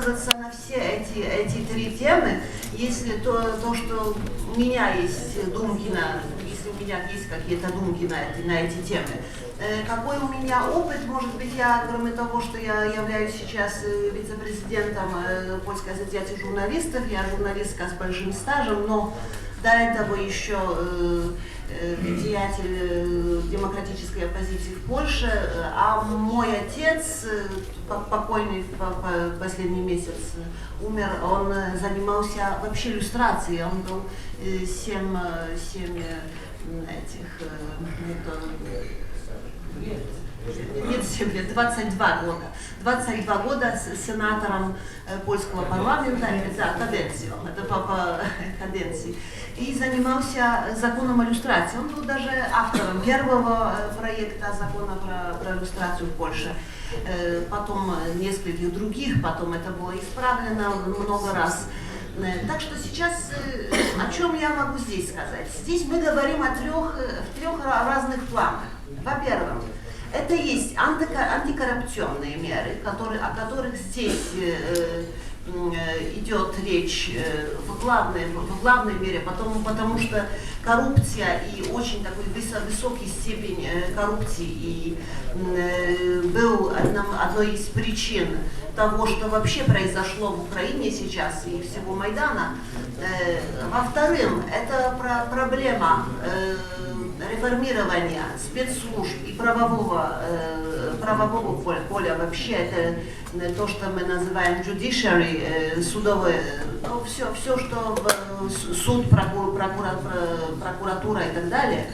высказаться на все эти, эти три темы, если то, то, что у меня есть думки на, если у меня есть какие-то думки на на эти темы. Э, какой у меня опыт, может быть, я, кроме того, что я являюсь сейчас э, вице-президентом э, Польской ассоциации журналистов, я журналистка с большим стажем, но до этого еще деятель демократической оппозиции в Польше, а мой отец, покойный в последний месяц, умер, он занимался вообще иллюстрацией, он был семь, семь этих, нет 7 лет, 22 года. 22 года с сенатором польского парламента, да, каденцию, это по, по каденции. И занимался законом иллюстрации. Он был даже автором первого проекта закона про, про иллюстрацию в Польше. Потом нескольких других, потом это было исправлено много раз. Так что сейчас о чем я могу здесь сказать? Здесь мы говорим о трех, в трех разных планах. Во-первых, это есть антикоррупционные меры, которые, о которых здесь э, э, идет речь э, в главной, в главной мере, потому, потому что коррупция и очень такой высокий степень коррупции и был одном, одной из причин того, что вообще произошло в Украине сейчас и всего Майдана. Во-вторых, это про проблема реформирования спецслужб и правового, э, правового поля, поля вообще это э, то, что мы называем judiciary, э, судовое, ну, все, все, что э, суд, прокур, прокура, прокуратура и так далее,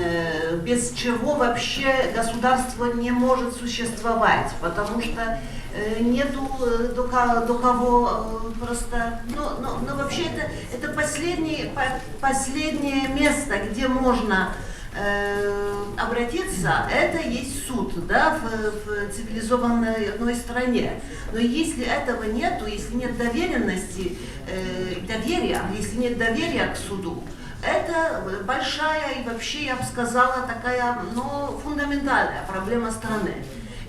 э, без чего вообще государство не может существовать, потому что э, нету э, до, до кого просто, ну, ну, ну вообще это, это последнее, последнее место, где можно э, обратиться, это есть суд, да, в, в цивилизованной одной стране. Но если этого нету, если нет доверенности, э, доверия, если нет доверия к суду, это большая и вообще, я бы сказала, такая, ну, фундаментальная проблема страны.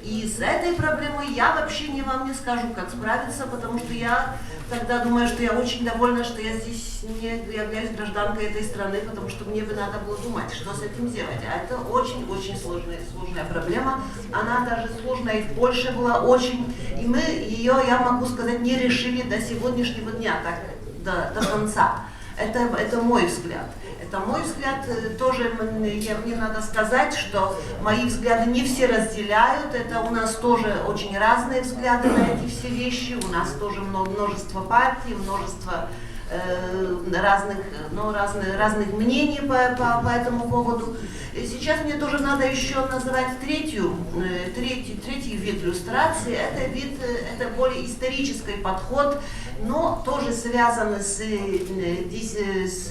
И с этой проблемой я вообще не вам не скажу, как справиться, потому что я тогда думаю, что я очень довольна, что я здесь не являюсь гражданкой этой страны, потому что мне бы надо было думать, что с этим делать. А это очень-очень сложная, сложная проблема. Она даже сложная и в Польше была очень. И мы ее, я могу сказать, не решили до сегодняшнего дня, так, до, до конца. Это, это мой взгляд. Это мой взгляд, э, тоже мне, мне надо сказать, что мои взгляды не все разделяют, это у нас тоже очень разные взгляды на эти все вещи, у нас тоже множество партий, множество э, разных, ну, разных, разных мнений по, по, по этому поводу. Сейчас мне тоже надо еще называть третью, э, третий, третий вид иллюстрации. Это вид, это более исторический подход но тоже связаны с, э, с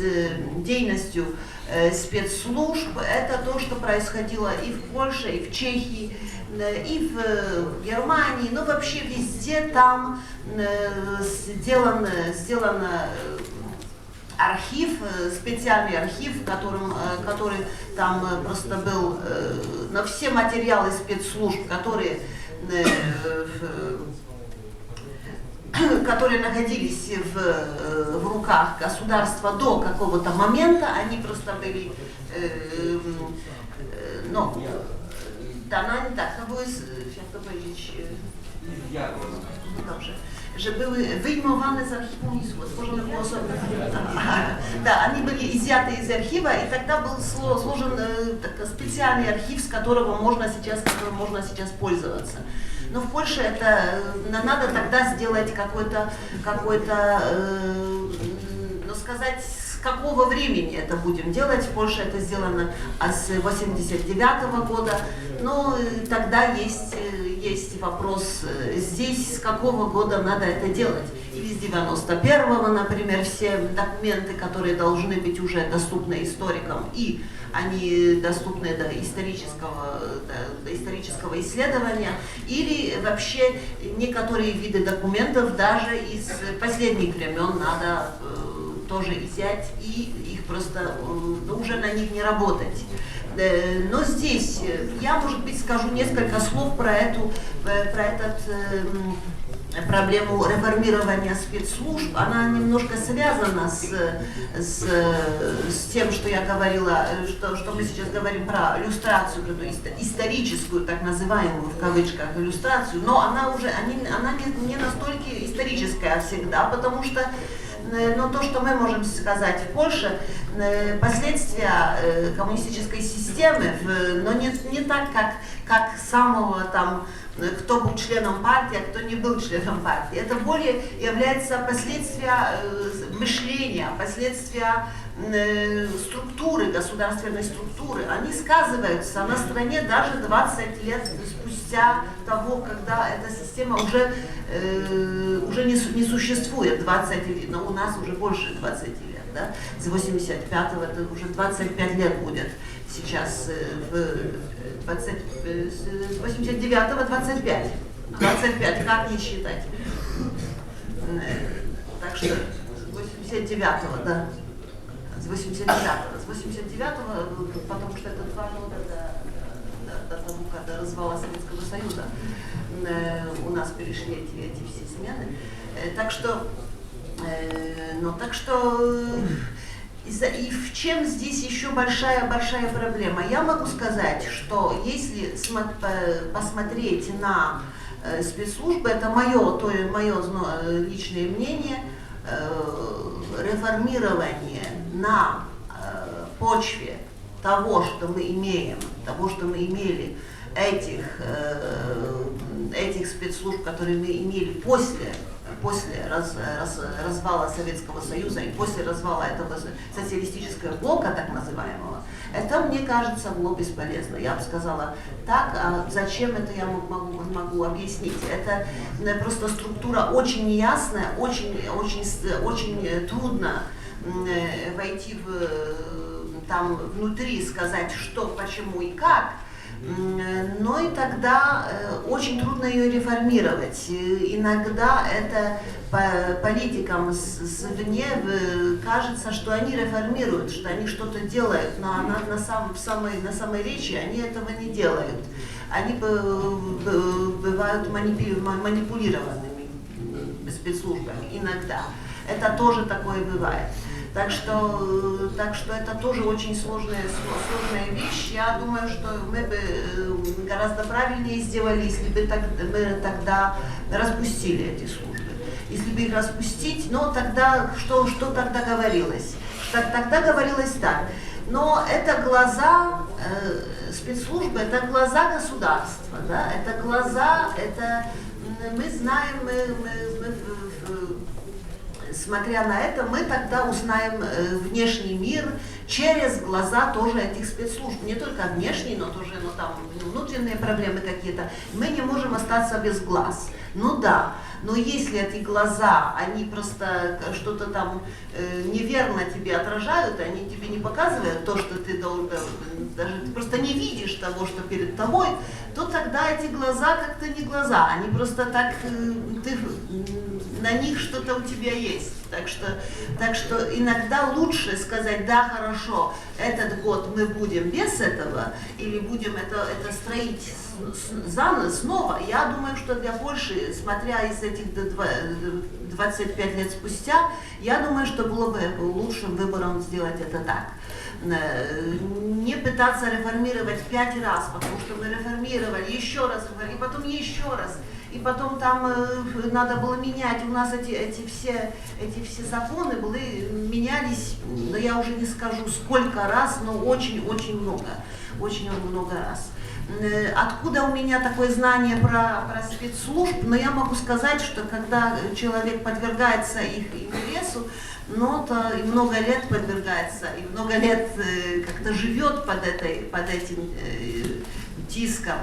деятельностью э, спецслужб. Это то, что происходило и в Польше, и в Чехии, э, и в Германии, но вообще везде там сделан, сделан архив, специальный архив, которым, который там просто был, на все материалы спецслужб, которые которые находились в, э, в руках государства до какого-то момента, они просто были, э, э, dana tak, no były, jak to powiedzieć, no dobrze, że były wyjmowane z archiwum i stworzone było osobne. Да, они были изъяты из архива, и тогда был сложен специальный архив, с которого можно сейчас, которым можно сейчас пользоваться. Но в Польше это э, надо тогда сделать какой-то, какой-то, э, ну сказать, с какого времени это будем делать. В Польше это сделано с 89 -го года. Но э, тогда есть, э, есть вопрос здесь, с какого года надо это делать. Или с 91-го, например, все документы, которые должны быть уже доступны историкам и они доступны до исторического, до, исторического исследования, или вообще некоторые виды документов даже из последних времен надо э, тоже взять и их просто э, уже на них не работать. Э, но здесь э, я, может быть, скажу несколько слов про эту, э, про этот проблему реформирования спецслужб, она немножко связана с, с, с тем, что я говорила, что, что мы сейчас говорим про иллюстрацию, историческую, так называемую в кавычках иллюстрацию, но она уже они, она не, не настолько историческая всегда, потому что но то, что мы можем сказать в Польше, последствия коммунистической системы, но не, не так, как, как самого там кто был членом партии, а кто не был членом партии. Это более является последствия э, мышления, последствия э, структуры, государственной структуры. Они сказываются на стране даже 20 лет спустя того, когда эта система уже, э, уже не, не существует 20 лет, но у нас уже больше 20 лет. Да? С 85-го это уже 25 лет будет сейчас в 20, с 89 25. 25, как не считать? Так что с 89-го, да. С 89-го. С 89-го, потому что это два года до, до того, когда развала Советского Союза, у нас перешли эти, эти все смены. Так что, ну, так что и в чем здесь еще большая-большая проблема? Я могу сказать, что если посмотреть на э, спецслужбы, это мое, то мое э, личное мнение, э, реформирование на почве того, что мы имеем, того, что мы имели, этих, этих спецслужб, которые мы имели после после раз, раз, развала Советского Союза и после развала этого социалистического блока, так называемого, это, мне кажется, было бесполезно. Я бы сказала, так, а зачем это я могу, могу объяснить? Это э, просто структура очень неясная, очень, очень, очень трудно э, войти в, там внутри, сказать, что, почему и как – но и тогда э, очень трудно ее реформировать. Иногда это политикам свне кажется, что они реформируют, что они что-то делают, но на, на, сам, самой, на самой речи они этого не делают. Они бывают манипулированными спецслужбами иногда. Это тоже такое бывает. Так что, так что это тоже очень сложная, сложная вещь. Я думаю, что мы бы э, гораздо правильнее сделали, если бы так, мы тогда распустили эти службы. Если бы их распустить, но тогда что, что тогда говорилось? Так, тогда говорилось так. Но это глаза э, спецслужбы, это глаза государства, да? это глаза, это мы знаем, мы, мы, мы смотря на это, мы тогда узнаем э, внешний мир через глаза тоже этих спецслужб. Не только внешний, но тоже ну, там, внутренние проблемы какие-то. Мы не можем остаться без глаз. Ну да, но если эти глаза, они просто что-то там э, неверно тебе отражают, они тебе не показывают то, что ты должен, даже ты просто не видишь того, что перед тобой, то тогда эти глаза как-то не глаза, они просто так, э, ты на них что-то у тебя есть. Так что, так что иногда лучше сказать, да, хорошо, этот год мы будем без этого, или будем это, это строить заново, снова. Я думаю, что для Польши, смотря из этих 25 лет спустя, я думаю, что было бы лучшим выбором сделать это так э, не пытаться реформировать пять раз, потому что мы реформировали, еще раз, и потом еще раз и потом там э, надо было менять. У нас эти, эти, все, эти все законы были, менялись, но я уже не скажу сколько раз, но очень-очень много, очень много раз. Э, откуда у меня такое знание про, про спецслужб? Но я могу сказать, что когда человек подвергается их интересу, но то и много лет подвергается, и много лет э, как-то живет под, этой, под этим тиском,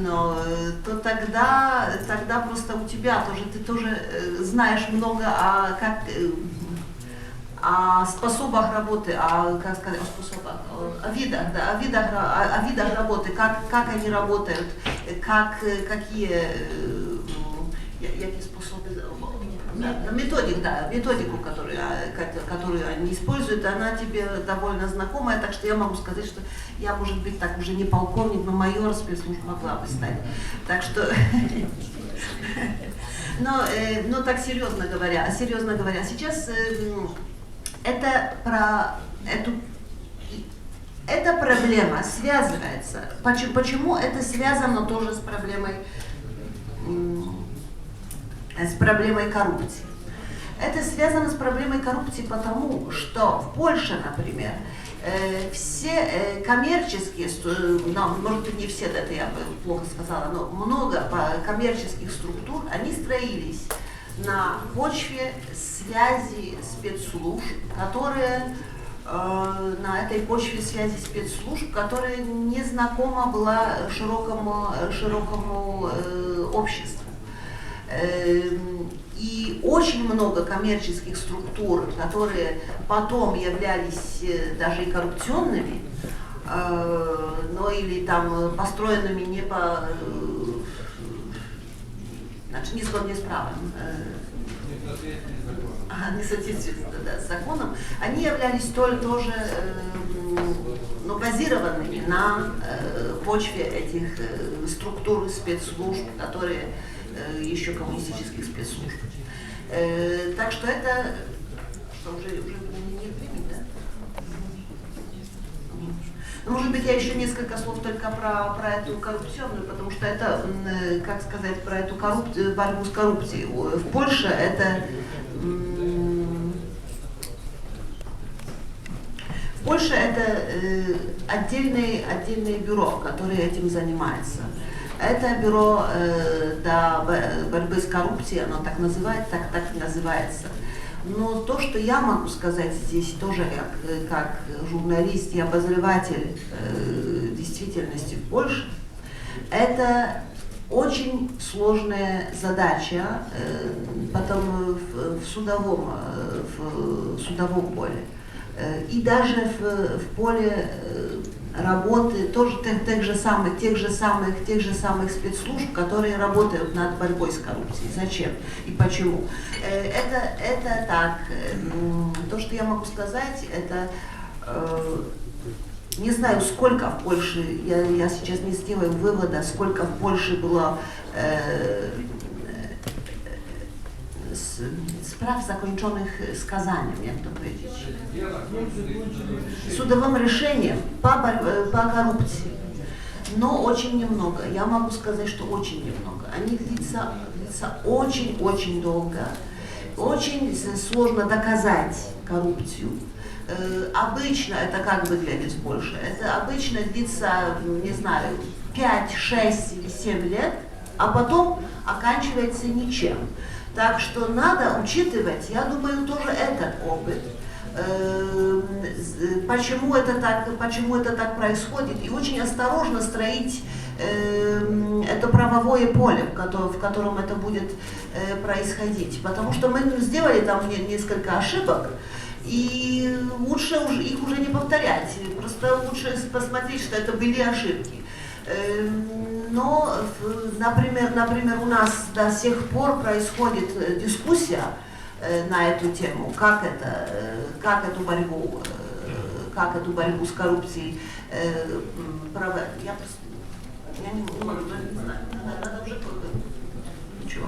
но, то тогда, тогда просто у тебя тоже, ты тоже э, знаешь много о, как, э, о способах работы, о, как сказать, о способах, о видах, да, о видах, о, о видах работы, как, как они работают, как, какие методик, да, методику, которую, а, ко- которую они используют, она тебе довольно знакомая, так что я могу сказать, что я, может быть, так уже не полковник, но майор спецслужб могла бы стать. Так что, но, э, но так серьезно говоря, серьезно говоря, сейчас э, это про эту эта проблема связывается. Почему, почему это связано тоже с проблемой, с проблемой коррупции? Это связано с проблемой коррупции потому, что в Польше, например, э, все э, коммерческие, э, ну, может быть не все, это я плохо сказала, но много по- коммерческих структур, они строились на почве связи спецслужб, которые э, на этой почве связи спецслужб, которая не знакома была широкому, широкому э, обществу. Эм, И очень много коммерческих структур, которые потом являлись э, даже и коррупционными, э, но или там построенными не по, э, значит, не згодnie с правом, не соответствует да, с законом, они являлись тоже, ну, базированными на э, почве этих э, структур спецслужб, которые э, еще коммунистических спецслужб. Так что это что, уже, уже нет времени, да? Может быть, я еще несколько слов только про, про эту коррупционную, потому что это, как сказать, про эту коррупцию, борьбу с коррупцией. В Польше это в Польше это э, отдельное, отдельное бюро, которое этим занимается. Это бюро э, да, бо- борьбы с коррупцией, оно так называется, так, так и называется. Но то, что я могу сказать здесь тоже как, э, как журналист и обозреватель э, действительности в Польше, это очень сложная задача э, потом в, в судовом, э, в судовом поле. Э, И даже в, в поле э, работы тоже тех, тех же самых, тех же самых, тех же самых спецслужб, которые работают над борьбой с коррупцией. Зачем и почему? Э, Это, это так. м, То, что я могу сказать, это не знаю, сколько в Польше, я, я сейчас не сделаю вывода, сколько в Польше было с- spraw zakończonych skazaniem, jak to powiedzieć, судовым решением по, по коррупции. Но очень немного. Я могу сказать, что очень немного. Они длятся, длятся очень-очень долго. Очень сложно доказать коррупцию. Э, Обычно это как выглядит в Польше? Это обычно длится, м, не знаю, 5, 6 или 7 лет, а потом оканчивается ничем. Так что надо учитывать, я думаю, тоже этот опыт. Эм, Почему это так, почему это так происходит? И очень осторожно строить эм, это правовое поле, в котором, это будет э, происходить. Потому что мы сделали там не- несколько ошибок, и лучше их уже не повторять. Просто лучше посмотреть, что это были ошибки. Эм, Но, например, например, у нас до сих пор происходит э, дискуссия э, на эту тему, как это, э, как эту борьбу, как эту борьбу с коррупцией проводить. Я просто, я не, могу, не знаю, надо уже, ничего.